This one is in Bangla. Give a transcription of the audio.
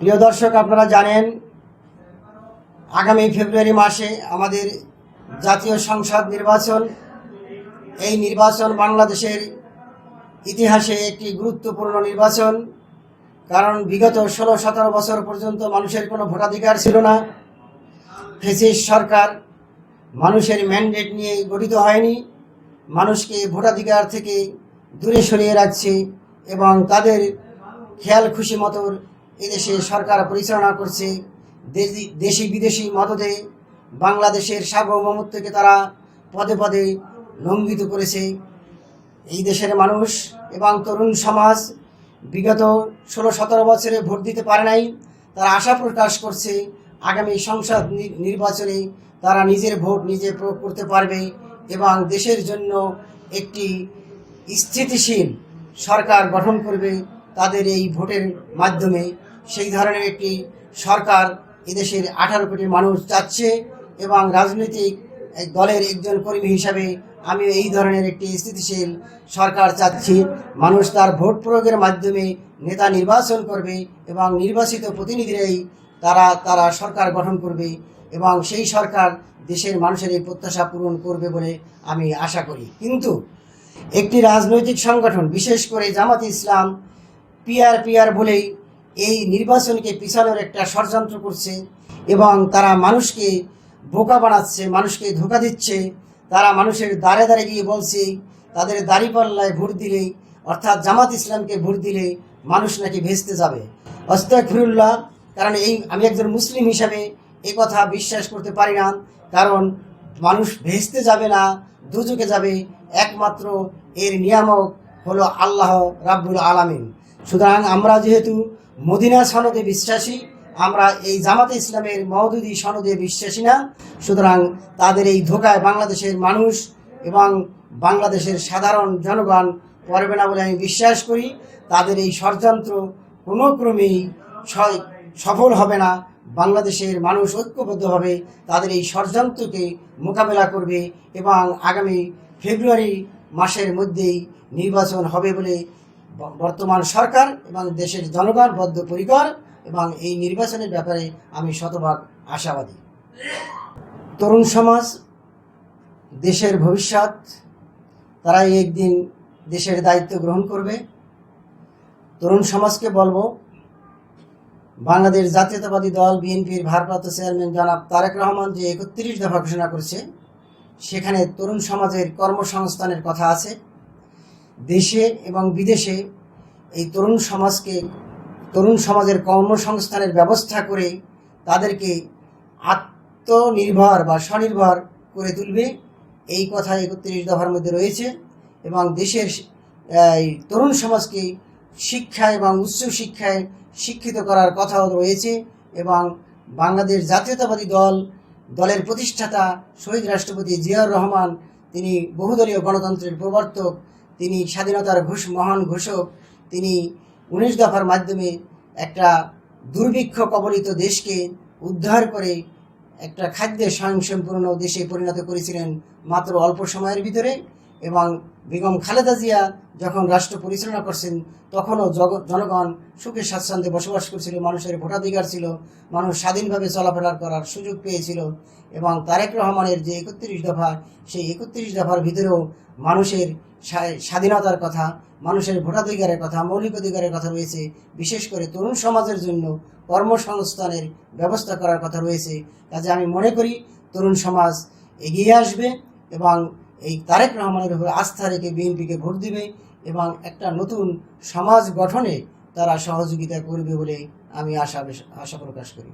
প্রিয় দর্শক, আপনারা জানেন, আগামী ফেব্রুয়ারি মাসে আমাদের জাতীয় সংসদ নির্বাচন। এই নির্বাচন বাংলাদেশের ইতিহাসে একটি গুরুত্বপূর্ণ নির্বাচন, কারণ বিগত ষোলো, সতেরো বছর পর্যন্ত মানুষের কোনো ভোটাধিকার ছিল না। ফেসিস সরকার মানুষের ম্যান্ডেট নিয়ে গঠিত হয়নি। মানুষকে ভোটাধিকার থেকে দূরে সরিয়ে রাখছে এবং তাদের খেয়াল খুশি মতো এদেশে সরকার পরিচালনা করছে। দেশি- দেশি বিদেশি মদদে বাংলাদেশের সার্বভৌমত্বকে তারা পদে পদে লঙ্ঘিত করেছে। এই দেশের মানুষ এবং তরুণ সমাজ বিগত ষোলো সতেরো বছরে ভোট দিতে পারে নাই। তারা আশা প্রকাশ করছে, আগামী সংসদ নির্বাচনে তারা নিজের ভোট নিজে প্রয়োগ করতে পারবে এবং দেশের জন্য একটি স্থিতিশীল সরকার গঠন করবে তাদের এই ভোটের মাধ্যমে। সেই ধরনের একটি সরকার এদেশের আঠারো কোটি মানুষ চাচ্ছে এবং রাজনৈতিক দলের একজন কর্মী হিসাবে আমি এই ধরনের একটি স্থিতিশীল সরকার চাচ্ছি। মানুষ তার ভোট প্রয়োগের মাধ্যমে নেতা নির্বাচন করবে এবং নির্বাচিত প্রতিনিধিরাই তারা তারা সরকার গঠন করবে এবং সেই সরকার দেশের মানুষের এই প্রত্যাশা পূরণ করবে বলে আমি আশা করি। কিন্তু একটি রাজনৈতিক সংগঠন, বিশেষ করে জামাত ইসলাম পিয়ার পিয়ার বলেই এই নির্বাচনকে পিছানোর একটা ষড়যন্ত্র করছে এবং তারা মানুষকে বোকা বানাচ্ছে, মানুষকে ধোকা দিচ্ছে। তারা মানুষের দাঁড়ে দাঁড়ে গিয়ে বলছে, তাদের দাড়িপাল্লায় ভোট দিলে, অর্থাৎ জামাত ইসলামকে ভোট দিলে মানুষ নাকি ভেস্তে যাবে। অস্তাকফিরুল্লাহ কারণ এই আমি একজন মুসলিম হিসাবে এ কথা বিশ্বাস করতে পারি না, কারণ মানুষ ভেস্তে যাবে না দুচুকে যাবে। একমাত্র এর নিয়ামক হলো আল্লাহ রাব্বুল আলামিন। সুতরাং আমরা যেহেতু মদিনা সনদে বিশ্বাসী। আমরা এই জামাতে ইসলামের মহদুদি সনদে বিশ্বাসী না। সুতরাং তাদের এই ধোকায় বাংলাদেশের মানুষ এবং বাংলাদেশের সাধারণ জনগণ পড়বে না বলে আমি বিশ্বাস করি। তাদের এই ষড়যন্ত্র কোনো ক্রমেই সফল হবে না। বাংলাদেশের মানুষ ঐক্যবদ্ধভাবে তাদের এই ষড়যন্ত্রকে মোকাবেলা করবে এবং আগামী ফেব্রুয়ারি মাসের মধ্যেই নির্বাচন হবে বলে বর্তমান সরকার এবং দেশের জনগণ বদ্ধপরিকর এবং এই নির্বাচনের ব্যাপারে আমি শতভাগ আশাবাদী। তরুণ সমাজ, দেশের ভবিষ্যৎ, তারাই একদিন দেশের দায়িত্ব গ্রহণ করবে। তরুণ সমাজকে বলব, বাংলাদেশ জাতীয়তাবাদী দল বিএনপির ভারপ্রাপ্ত চেয়ারম্যান জনাব তারেক রহমান যে একত্রিশ দফা ঘোষণা করেছে, সেখানে তরুণ সমাজের কর্মসংস্থানের কথা আছে। দেশে এবং বিদেশে এই তরুণ সমাজকে, তরুণ সমাজের কর্মসংস্থানের ব্যবস্থা করে তাদেরকে আত্মনির্ভর বা স্বনির্ভর করে তুলবে। এই কথা একত্রিশ দফার মধ্যে রয়েছে এবং দেশের তরুণ সমাজকে শিক্ষা এবং উচ্চ শিক্ষায় শিক্ষিত করার কথাও রয়েছে এবং বাংলাদেশ জাতীয়তাবাদী দল, দলের প্রতিষ্ঠাতা শহীদ রাষ্ট্রপতি জিয়াউর রহমান, তিনি বহুদলীয় গণতন্ত্রের প্রবর্তক তিনি স্বাধীনতার ঘোষ, মহান ঘোষক। তিনি উনিশ দফার মাধ্যমে একটা দুর্ভিক্ষ কবলিত দেশকে উদ্ধার করে একটা খাদ্যে স্বয়ংসম্পূর্ণ দেশে পরিণত করেছিলেন মাত্র অল্প সময়ের ভিতরে এবং বেগম খালেদা জিয়া যখন রাষ্ট্র পরিচালনা করছেন, তখনও জনগণ সুখে স্বাচ্ছন্দ্যে বসবাস করছিল, মানুষের ভোটাধিকার ছিল, মানুষ স্বাধীনভাবে চলাফেরা করার সুযোগ পেয়েছিল এবং তারেক রহমানের যে একত্রিশ দফা, সেই একত্রিশ দফার ভিতরেও মানুষের স্বাধীনতার কথা, মানুষের ভোটাধিকারের কথা, মৌলিক অধিকারের কথা রয়েছে। বিশেষ করে তরুণ সমাজের জন্য কর্মসংস্থানের ব্যবস্থা করার কথা রয়েছে। কাজে আমি মনে করি তরুণ সমাজ এগিয়ে আসবে এবং এই তারেক রহমানের উপর আস্থা রেখে বিএনপিকে ভোট দিবে এবং একটা নতুন সমাজ গঠনে তারা সহযোগিতা করবে বলে আমি আশা আশা প্রকাশ করি।